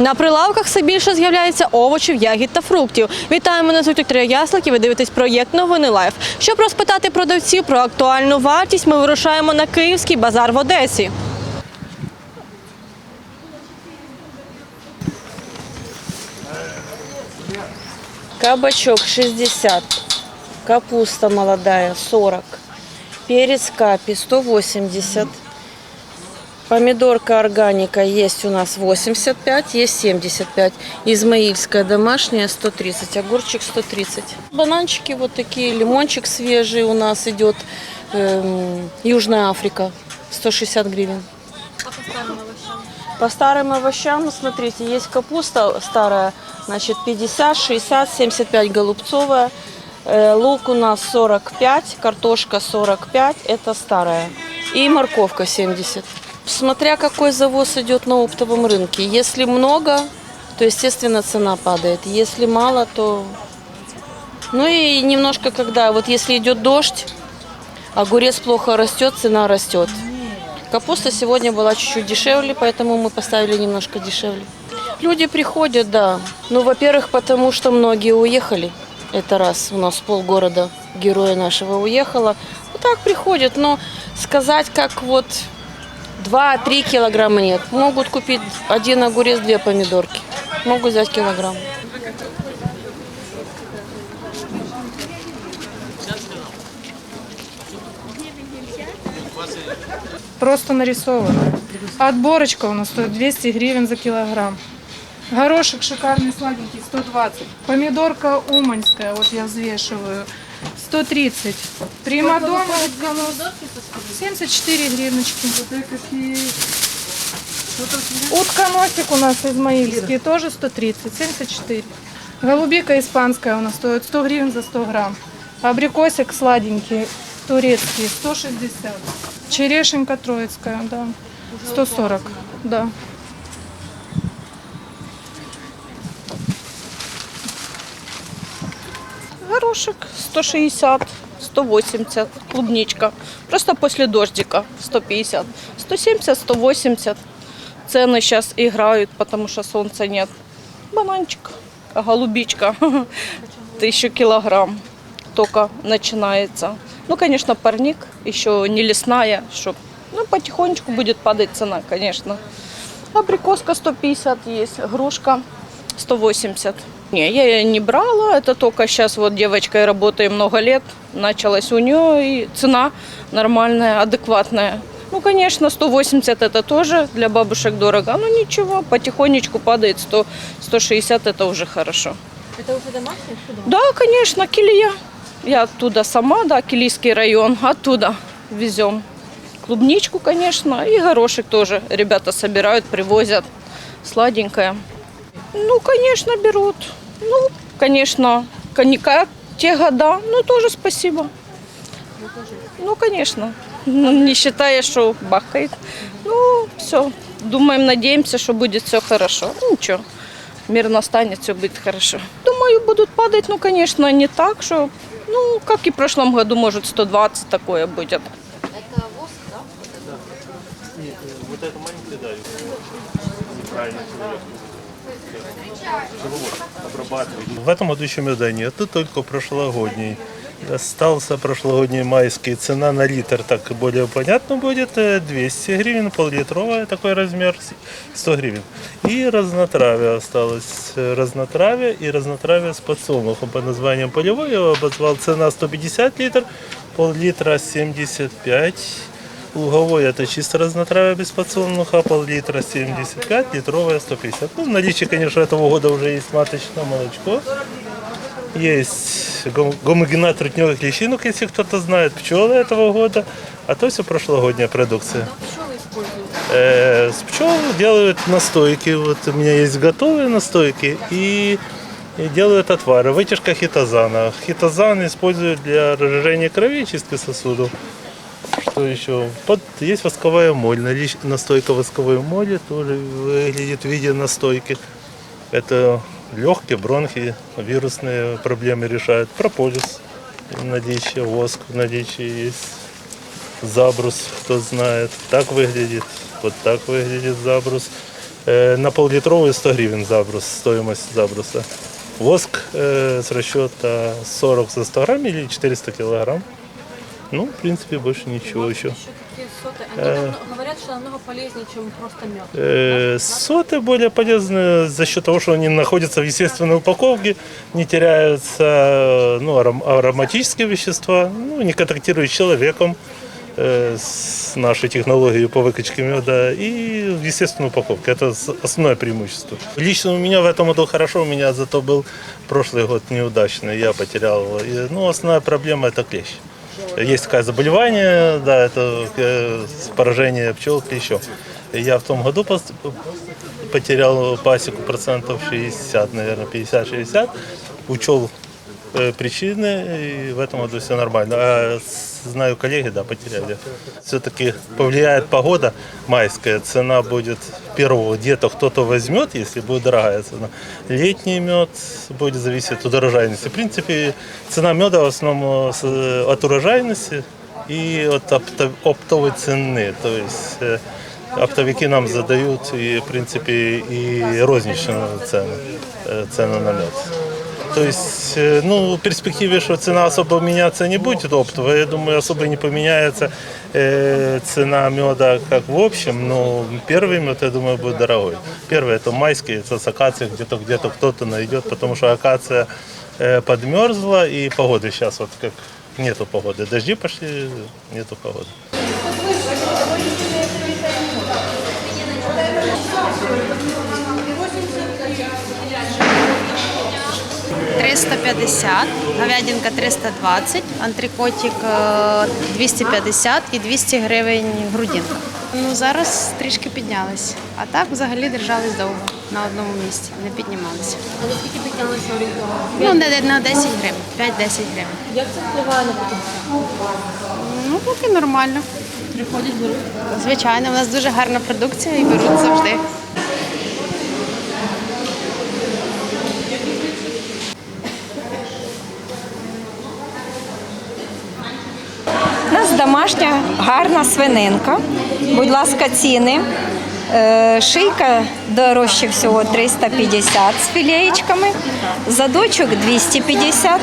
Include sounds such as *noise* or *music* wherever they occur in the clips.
На прилавках все більше з'являється овочів, ягід та фруктів. Вітаю, мене звуть Вікторія Яслик ви дивитесь проєкт Новини Лайф. Щоб розпитати продавців про актуальну вартість, ми вирушаємо на Київський базар в Одесі. Кабачок 60, капуста молодая 40, перец капи 180, помидорка органика есть у нас 85, есть 75, измаильская домашняя 130, огурчик 130. Бананчики вот такие, лимончик свежий у нас идет, эм, Южная Африка 160 гривен. По старым овощам, ну, смотрите, есть капуста старая, значит, 50, 60, 75 голубцовая. Э, Лук у нас 45, картошка 45, это старая. И морковка 70. Смотря какой завоз идет на оптовом рынке. Если много, то, естественно, цена падает. Если мало, то... Ну и немножко, когда, вот если идет дождь, огурец плохо растет, цена растет. Капуста сегодня была чуть-чуть дешевле, поэтому мы поставили немножко дешевле. Люди приходят, да. Ну, во-первых, потому что многие уехали. Это раз, у нас полгорода героя нашего уехало. Вот так приходят, но сказать, как вот 2-3 килограмма нет. Могут купить один огурец, две помидорки. Могут взять килограмм. Просто нарисовано. Отборочка у нас стоит 200 гривен за килограмм. Горошек шикарный, сладенький, 120. Помидорка уманская, вот я взвешиваю, 130. Примадонна, утконос, 74 гривночки. Утконосик у нас измаильский, тоже 130, 74. Голубика испанская у нас стоит 100 гривен за 100 грамм. Абрикосик сладенький, турецкий, 160. Черешенька троицкая, да, 140, да. Горошек 160, 180, клубничка. Просто после дождика 150, 170, 180. Цены сейчас играют, потому что солнца нет. Бананчик, голубичка, *laughs* тысячу килограмм только начинается. Ну, конечно, парник, еще не лесная, чтоб, ну, потихонечку будет падать цена, конечно. Абрикоска 150 есть, грушка 180. Не, я ее не брала, это только сейчас вот девочкой работаю много лет, началась у нее и цена нормальная, адекватная. Ну, конечно, 180 это тоже для бабушек дорого, но ничего, потихонечку падает 100, 160 это уже хорошо. Это уже домашние? Да, конечно, Килия. Я оттуда сама, да, Килийский район, оттуда везем. Клубничку, конечно, и горошек тоже ребята собирают, привозят. Сладенькое. Ну, конечно, берут. Ну, конечно, коньяка те года, ну, тоже спасибо. Ну, конечно. Ну, Не считая, что бахает. Ну, все. Думаем, надеемся, что будет все хорошо. Ну, ничего. Мир настанет, все будет хорошо. Думаю, будут падать, ну, конечно, не так, что, ну, как и в прошлом году, может, 120 такое будет. В этом году еще меда нет, тут только прошлогодний. Остался прошлогодний майский. Цена на литр так более понятно будет. э, 200 гривен, пол-литровая такой размер, 100 гривен. И разнотравие осталось. Э, Разнотравие и разнотравие с подсолнухом под названием полевой. Я его обозвал цена 150 литр, пол-литра 75. Луговой это чисто разнотравие без подсолнуха, пол-литра 75, литровая 150. Ну, в наличии, конечно, этого года уже есть маточное молочко. Есть гом- гомогенат трутневых личинок, если кто-то знает, пчелы этого года, а то все прошлогодняя продукция. Э, с пчел делают настойки, вот у меня есть готовые настойки и, и делают отвары. Вытяжка хитозана. Хитозан используют для разжижения крови и чистки сосудов. Что еще? Под, есть восковая моль, настойка восковой моли тоже выглядит в виде настойки. Это легкие бронхи, вирусные проблемы решают. Прополис, наличие, воск в наличии есть. Забрус, кто знает. Так выглядит, вот так выглядит забрус. Э, На пол-литровый 100 гривен заброс, стоимость заброса. Воск э, с расчета 40 за 100 грамм или 400 килограмм. Ну, в принципе, больше ничего еще. говорять, що намного полезніше, ніж просто мед. Э, Соты более полезны за счет того, что они находятся в естественной упаковке, не теряются э, ну, аром- ароматические вещества, ну, не контактируют с человеком, э, с нашей технологией по выкачке меда и в естественной упаковке. Это основное преимущество. Лично у меня в этом году хорошо, у меня зато был прошлый год неудачный, я потерял. Ну, основная проблема это клещ. Есть такое заболевание, да, это э, поражение пчел. И Я в том году потерял пасеку процентов 60, наверное, 50-60. Учел причины, и в этом году все нормально. А знаю коллеги, да, потеряли. Все-таки повлияет погода майская, цена будет первого где-то кто-то возьмет, если будет дорогая цена. Летний мед будет зависеть от урожайности. В принципе, цена меда в основном с- от урожайности и от опто- оптовой цены. То есть э, оптовики нам задают и, в принципе, и розничную цену, э, цену на мед. То есть, э, ну, в перспективе, что цена особо меняться не будет оптовая, я думаю, особо не поменяется э, цена меда как в общем, но первый мед, я думаю, будет дорогой. Первый это майский, это с акацией где-то где-то кто-то найдет, потому что акация э, подмерзла и погоды сейчас вот как нету погоды. Дожди пошли, нету погоды. 350, говядинка 320, антрикотик е, 250 і 200 гривень грудинка. Ну зараз трішки піднялись, а так взагалі держались довго на одному місці, не піднімалися. А наскільки піднялися орієнтовно? Ну на 10 гривень, 5-10 гривень. Як це впливає на покупців? Ну поки нормально. Приходять, беруть. Звичайно, у нас дуже гарна продукція і беруть завжди. У нас домашня гарна свининка. Будь ласка, ціни. Е, Шийка дорожче всього 350 з філеєчками, задочок 250,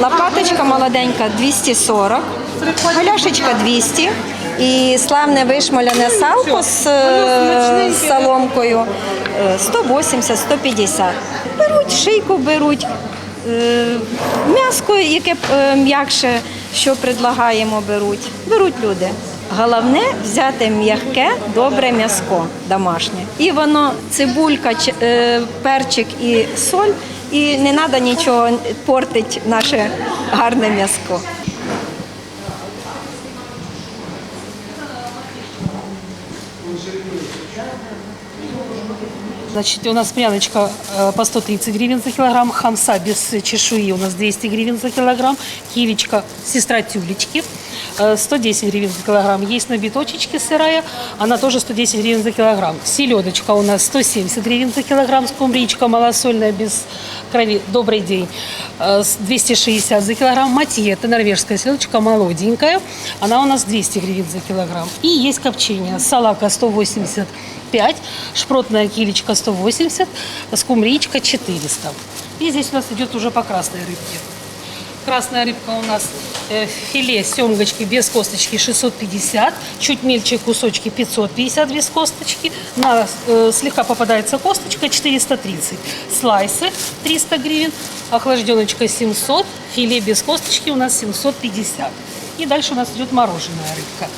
лопаточка молоденька 240, галяшечка 200 і славне вишмоляне салко з е, соломкою е, 180-150. Беруть шийку, беруть. Е, М'яско, яке е, м'якше, що предлагаємо, беруть. Беруть люди. Головне взяти м'яке, добре м'яско домашнє. І воно цибулька, е, перчик і соль, і не треба нічого портити наше гарне м'яско. Значит, у нас пряночка э, по 130 гривен за килограмм, хамса без чешуи у нас 200 гривен за килограмм, кивичка сестра тюлечки 110 гривен за килограмм. Есть на биточечке сырая, она тоже 110 гривен за килограмм. Селедочка у нас 170 гривен за килограмм, скумбричка малосольная без крови, добрый день, э, с 260 за килограмм. Матье, это норвежская селедочка, молоденькая, она у нас 200 гривен за килограмм. И есть копчение, салака 180 5, шпротная килечка 180, скумричка 400. И здесь у нас идет уже по красной рыбке. Красная рыбка у нас э, филе семгочки без косточки 650, чуть мельче кусочки 550 без косточки, на, э, слегка попадается косточка 430, слайсы 300 гривен, охлажденочка 700, филе без косточки у нас 750. И дальше у нас идет мороженая рыбка.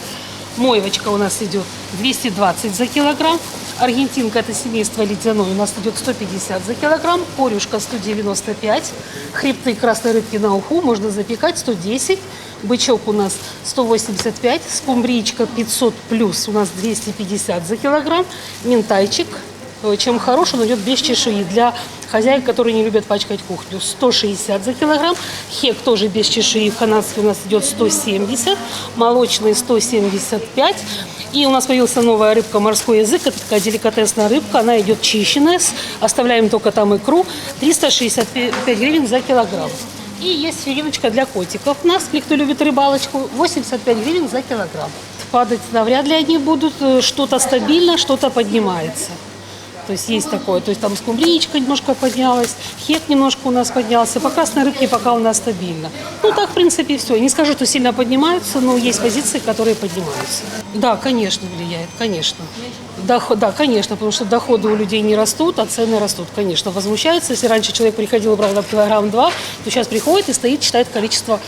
Моевочка у нас идет 220 за килограмм. Аргентинка это семейство ледяной у нас идет 150 за килограмм. Корюшка 195. Хребты красной рыбки на уху можно запекать 110. Бычок у нас 185. Скумбричка 500 плюс у нас 250 за килограмм. Ментайчик Э, чем хорош, он идет без чешуи. Для хозяек, которые не любят пачкать кухню, 160 за килограмм. Хек тоже без чешуи, канадский у нас идет 170, молочный 175. И у нас появилась новая рыбка «Морской язык». Это такая деликатесная рыбка, она идет чищенная. Оставляем только там икру. 365 гривен за килограмм. И есть филиночка для котиков у нас, кто любит рыбалочку, 85 гривен за килограмм. Падать навряд ли они будут, э, что-то стабильно, что-то поднимается. То есть есть такое, то есть там скумбричка немножко поднялась, хек немножко у нас поднялся, по красной рыбке пока у нас стабильно. Ну так, в принципе, все. Не скажу, что сильно поднимаются, но есть позиции, которые поднимаются. Да, конечно, влияет, конечно. Доход, да, конечно, потому что доходы у людей не растут, а цены растут, конечно. Возмущается, если раньше человек приходил и брал там килограмм-два, то сейчас приходит и стоит, считает количество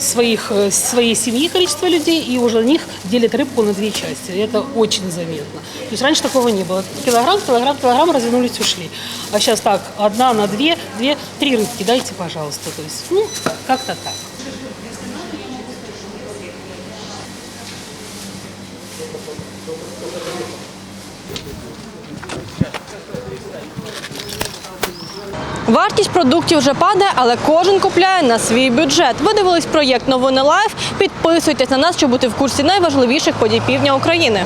своих, э, своей семьи, количество людей, и уже на них делит рыбку на две части. Это очень заметно. То есть раньше такого не было. Килограмм, килограмм, килограмм развернулись, ушли. А сейчас так, одна на две, две, три рыбки дайте, пожалуйста. То есть, ну, как-то так. Вартість продуктів вже падає, але кожен купляє на свій бюджет. Ви дивились проєкт Новини Лайф. Підписуйтесь на нас, щоб бути в курсі найважливіших подій півдня України.